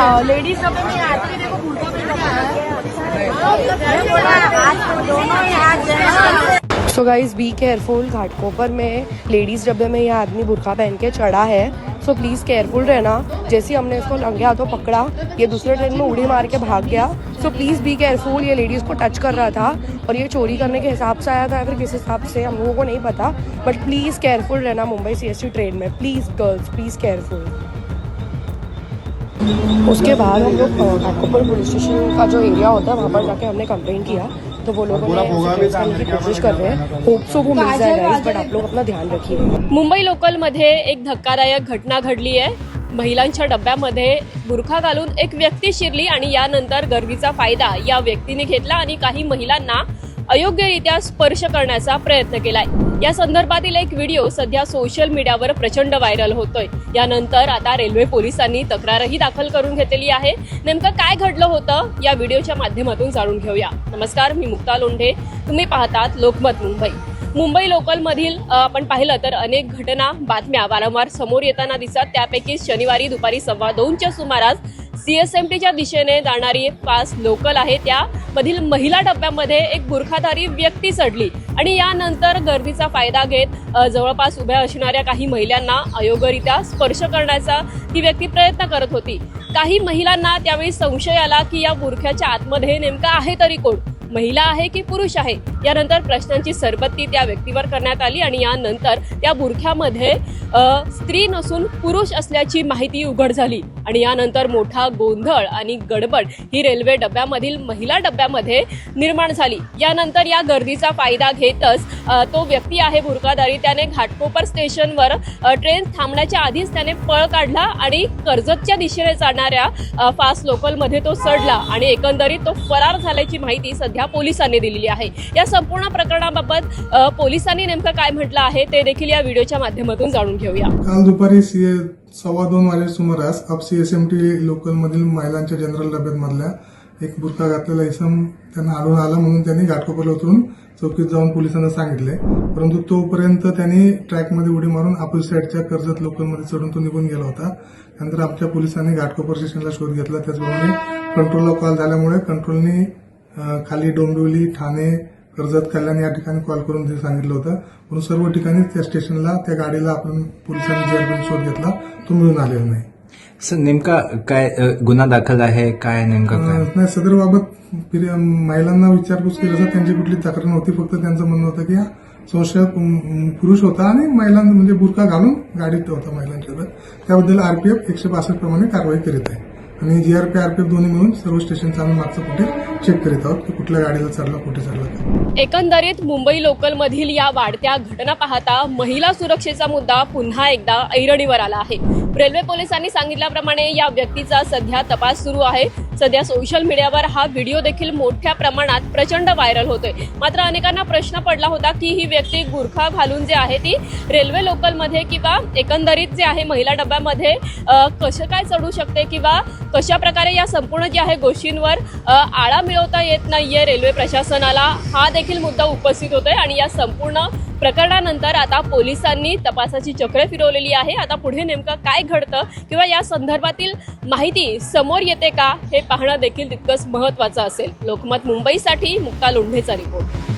Ladies so guys be careful Ghatkopar में। Ladies डब्बे में यह आदमी बुरखा पहन के चढ़ा है सो प्लीज़ केयरफुल रहना। जैसे हमने इसको लंगे हाथों पकड़ा, ये दूसरे ट्रेन में उड़ी मार के भाग गया। सो प्लीज़ बी केयरफुल ये लेडीज़ को टच कर रहा था और ये चोरी करने के हिसाब से आया था अगर किस हिसाब से, हम लोगों को नहीं पता। बट प्लीज़ केयरफुल रहना मुंबई सीएसटी ट्रेन में। प्लीज़ गर्ल्स प्लीज़ केयरफुल उसके बाद हम लोग अ, घाटकोपर पुलिस स्टेशन का जो एरिया होता है वहाँ पर जाके हमने कंप्लेन किया। तो वो लोगों ने की कोशिश कर रहे हैं। होप सो वो मिल जाएगा बट आप लोग अपना ध्यान रखिए। मुंबई लोकलमध्ये एक धक्कादायक घटना घडली आहे. महिलांच्या डब्यामध्ये बुरखा घालून एक व्यक्ती शिरली आणि यानंतर गर्दीचा फायदा या व्यक्तीने घेतला आणि काही महिलांना अयोग्यरित्या स्पर्श करण्याचा प्रयत्न केलाय. या संदर्भातील एक व्हिडिओ सध्या सोशल मीडियावर प्रचंड व्हायरल होतोय. यानंतर आता रेल्वे पोलिसांनी तक्रारही दाखल करून घेतलेली आहे. नेमकं काय घडलं होतं? या व्हिडिओच्या माध्यमातून जाणून घेऊया. नमस्कार मी मुक्ता लोंढे. तुम्ही पाहतात लोकमत मुंबई. मुंबई लोकलमधील आपण पाहिलं तर अनेक घटना बातम्या वारंवार समोर येताना दिसतात. त्यापैकी शनिवारी दुपारी सव्वा दोनच्या सुमारास सीएसएमटीच्या दिशेने जाणारी पाच लोकल आहे. त्यामधील महिला डब्यामध्ये एक बुरखाधारी व्यक्ती चढली. आणि यानंतर गर्दीचा फायदा घेत जवळपास उभ्या असणाऱ्या काही महिलांना अयोग्यरित्या स्पर्श करण्याचा ती व्यक्ती प्रयत्न करत होती. काही महिलांना त्यावेळी संशय आला की या बुरख्याच्या आतमध्ये नेमका आहे तरी कोण? महिला आहे की पुरुष आहे? यानंतर प्रश्नांची सरबत्ती त्या व्यक्तीवर करण्यात आली आणि यानंतर त्या बुरख्यामध्ये स्त्री नसून पुरुष असल्याची माहिती उघड झाली. आणि यानंतर मोठा गोंधळ आणि गडबड ही रेल्वे डब्यामधील महिला डब्यामध्ये निर्माण झाली. यानंतर या गर्दीचा फायदा घेत येतच तो व्यक्ती आहे भुरकादारी त्याने घाटकोपर स्टेशनवर ट्रेन थांबण्याच्या आधीच त्याने पळ काढला आणि कर्जतच्या दिशेने जाणाऱ्या फास्ट लोकलमध्ये तो चढला आणि एकंदरीत तो फरार झाल्याची माहिती सध्या पोलिसांनी दिलेली आहे. या संपूर्ण प्रकरणाबाबत पोलिसांनी नेमकं काय म्हटलं आहे ते देखील या व्हिडिओच्या माध्यमातून जाणून घेऊया. काल दुपारी सव्वा दोन वाजे सुमारास up C S M T लोकलमधील महिलांच्या जनरल डब्यात मधल्या एक बुरका घातलेला इसम त्यांना आढळून आला म्हणून त्यांनी घाटकोपरला उतरून चौकीत जाऊन पोलिसांना सांगितले परंतु तोपर्यंत त्यांनी ट्रॅकमध्ये उडी मारून अपोजिट साईडच्या कर्जत लोकलमध्ये चढून तो निघून गेला होता. नंतर आमच्या पोलिसांनी घाटकोपर स्टेशनला शोध घेतला. त्याचप्रमाणे कंट्रोलला कॉल झाल्यामुळे कंट्रोलनी खाली डोंबिवली ठाणे कर्जत कल्याण या ठिकाणी कॉल करून ते सांगितलं होतं. म्हणून सर्व ठिकाणी त्या स्टेशनला त्या गाडीला आपण पोलिसांनी जे घेऊन शोध घेतला. तो मिळून आलेला नाही. सर नेमका काय गुन्हा दाखल आहे काय नेमकं नाही सदर बाबत फिर- महिलांना विचारपूस केली असता त्यांची कुठली तक्रार नव्हती फक्त त्यांचं म्हणणं होतं की हा संशयात अं, पुरुष होता आणि महिलांना म्हणजे बुरका घालून गाडीत होता महिलांच्या त्याबद्दल आरपीएफ एकशे बासष्ट प्रमाणे कारवाई करीत आहे. आणि जीआरपी आरपीएफ दोन्ही मिळून सर्व स्टेशनचा आम्ही मागचं कुठे चेक करीत आहोत की कुठल्या गाडीला चढला कुठे चढला ते. एकंदरीत मुंबई लोकलमधील या वाढत्या घटना पाहता महिला सुरक्षेचा मुद्दा पुन्हा एकदा ऐरणीवर आला आहे. रेल्वे पोलिसांनी सांगितल्याप्रमाणे या व्यक्तीचा सध्या तपास सुरू आहे. सध्या सोशल मीडियावर हा व्हिडिओ देखील मोठ्या प्रमाणात प्रचंड व्हायरल होतोय. मात्र अनेकांना प्रश्न पडला होता की ही व्यक्ती गुरखा घालून जे आहे ती रेल्वे लोकलमध्ये किंवा एकंदरीत जे आहे महिला डब्यामध्ये कसं काय चढू शकते किंवा कशा प्रकारे या संपूर्ण जे आहे गोष्टींवर आळा मिळवता येत नाहीये रेल्वे प्रशासनाला हा देखील मुद्दा उपस्थित होतोय आणि या संपूर्ण प्रकरणानंतर आता पोलिसांनी तपासाची चक्र फिरवलेली आहे. आता पुढे नेमकं काय घडतं किंवा या संदर्भातील माहिती समोर येते का हे पाहणं देखील तितकंच महत्वाचं असेल. लोकमत मुंबईसाठी मुक्ता लोंढेचा रिपोर्ट.